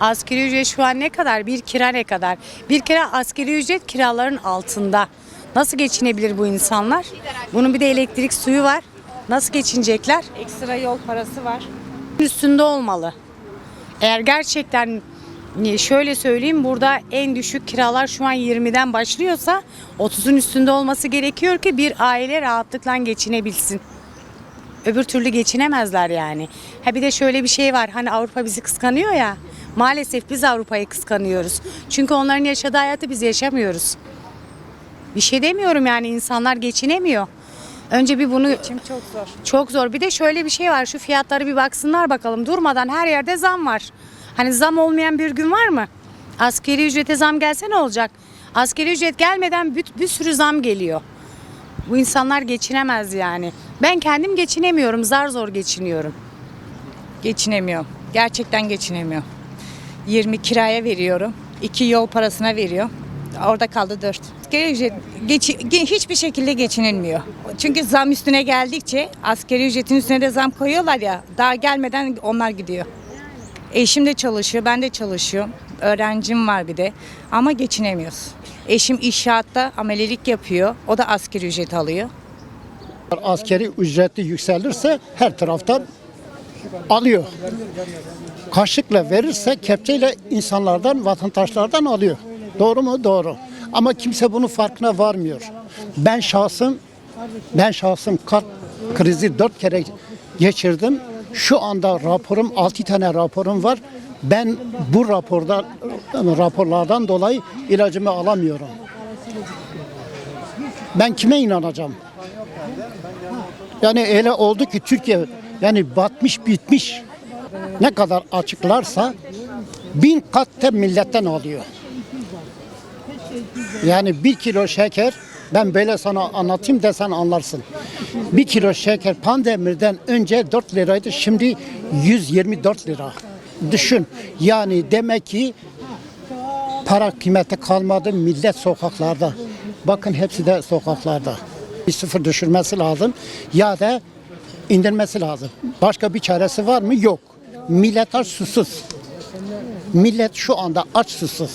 Asgari ücret şu an ne kadar? Bir kira ne kadar? Bir kira asgari ücret kiraların altında. Nasıl geçinebilir bu insanlar? Bunun bir de elektrik suyu var. Nasıl geçinecekler? Ekstra yol parası var. Üstünde olmalı. Eğer gerçekten şöyle söyleyeyim burada en düşük kiralar şu an 20'den başlıyorsa 30'un üstünde olması gerekiyor ki bir aile rahatlıkla geçinebilsin. Öbür türlü geçinemezler yani. Ha bir de şöyle bir şey var. Hani Avrupa bizi kıskanıyor ya. Maalesef biz Avrupa'yı kıskanıyoruz. Çünkü onların yaşadığı hayatı biz yaşamıyoruz. Bir şey demiyorum yani insanlar geçinemiyor. Önce bir bunu Çim çok zor. çok zor. Bir de şöyle bir şey var. Şu fiyatları bir baksınlar bakalım. Durmadan her yerde zam var. Hani zam olmayan bir gün var mı? Askeri ücrete zam gelse ne olacak? Askeri ücret gelmeden bir, bir sürü zam geliyor. Bu insanlar geçinemez yani. Ben kendim geçinemiyorum. Zar zor geçiniyorum. Geçinemiyor. Gerçekten geçinemiyor. 20 kiraya veriyorum. 2 yol parasına veriyor. Orada kaldı 4. Asgari ücret geç, ge- hiçbir şekilde geçinilmiyor. Çünkü zam üstüne geldikçe askeri ücretin üstüne de zam koyuyorlar ya. Daha gelmeden onlar gidiyor. Eşim de çalışıyor, ben de çalışıyorum. Öğrencim var bir de. Ama geçinemiyoruz. Eşim inşaatta amelelik yapıyor. O da asgari ücret alıyor. Askeri ücreti yükselirse her taraftan alıyor. Kaşıkla verirse kepçeyle insanlardan, vatandaşlardan alıyor. Doğru mu? Doğru. Ama kimse bunun farkına varmıyor. Ben şahsım ben şahsım kalp krizi dört kere geçirdim. Şu anda raporum, altı tane raporum var. Ben bu raporda raporlardan dolayı ilacımı alamıyorum. Ben kime inanacağım? Yani öyle oldu ki Türkiye yani batmış bitmiş ne kadar açıklarsa bin kat da milletten alıyor. Yani bir kilo şeker ben böyle sana anlatayım desen anlarsın. Bir kilo şeker pandemiden önce 4 liraydı şimdi 124 lira. Düşün yani demek ki para kıymeti kalmadı millet sokaklarda. Bakın hepsi de sokaklarda. Bir sıfır düşürmesi lazım ya da indirmesi lazım. Başka bir çaresi var mı? Yok. Millet aç susuz. Millet şu anda aç susuz.